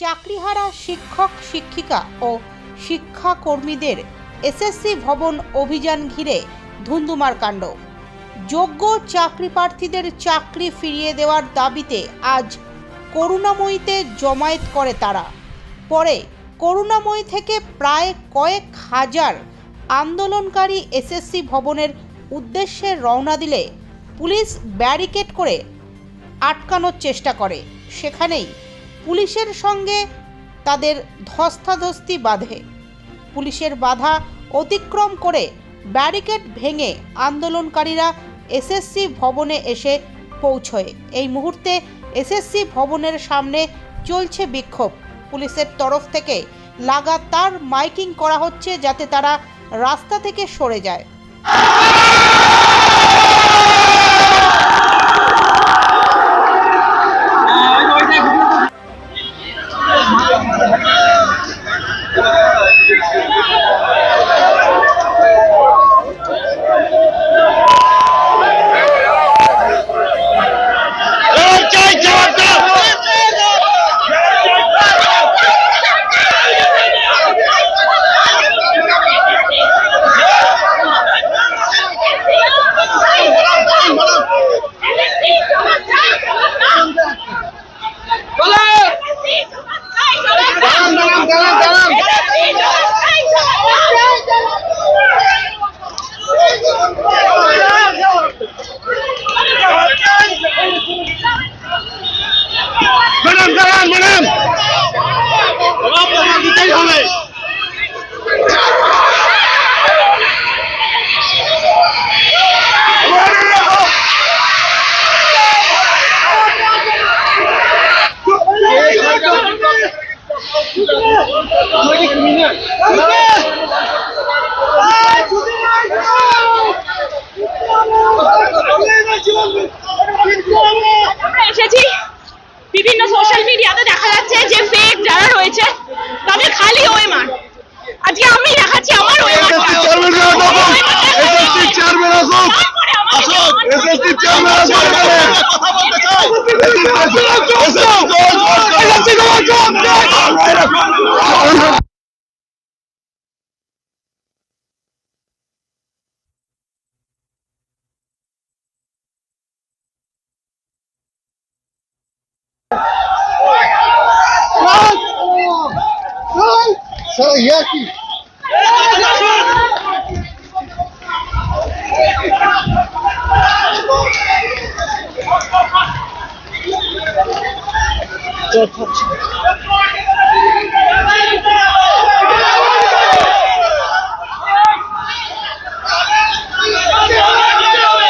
চাকরিহারা শিক্ষক, শিক্ষিকা ও শিক্ষাকর্মীদের এসএসসি ভবন অভিযান ঘিরে ধুন্ধুমার কাণ্ড। যোগ্য চাকরি প্রার্থীদের চাকরি ফিরিয়ে দেওয়ার দাবিতে আজ করুণাময়ীতে জমায়েত করে তারা। পরে করুণাময়ী থেকে প্রায় কয়েক হাজার আন্দোলনকারী এসএসসি ভবনের উদ্দেশ্যে রওনা দিলে পুলিশ ব্যারিকেড করে আটকানোর চেষ্টা করে। সেখানেই পুলিশের সঙ্গে তাদের ধস্তাধস্তি বাঁধে। পুলিশের বাধা অতিক্রম করে ব্যারিকেড ভেঙে আন্দোলনকারীরা এসএসসি ভবনে এসে পৌঁছয়। এই মুহূর্তে এসএসসি ভবনের সামনে চলছে বিক্ষোভ। পুলিশের তরফ থেকে লাগাতার মাইকিং করা হচ্ছে যাতে তারা রাস্তা থেকে সরে যায়। আমরা এসেছি বিভিন্ন সোশ্যাল মিডিয়াতে দেখা যাচ্ছে যে ফেক যারা রয়েছে তাদের খালি ওএমআর আজকে আমি দেখাচ্ছি আমার এসএসসি চেয়ারম্যান আসুক এসএসসি চেয়ারম্যান আসুক এসএসসি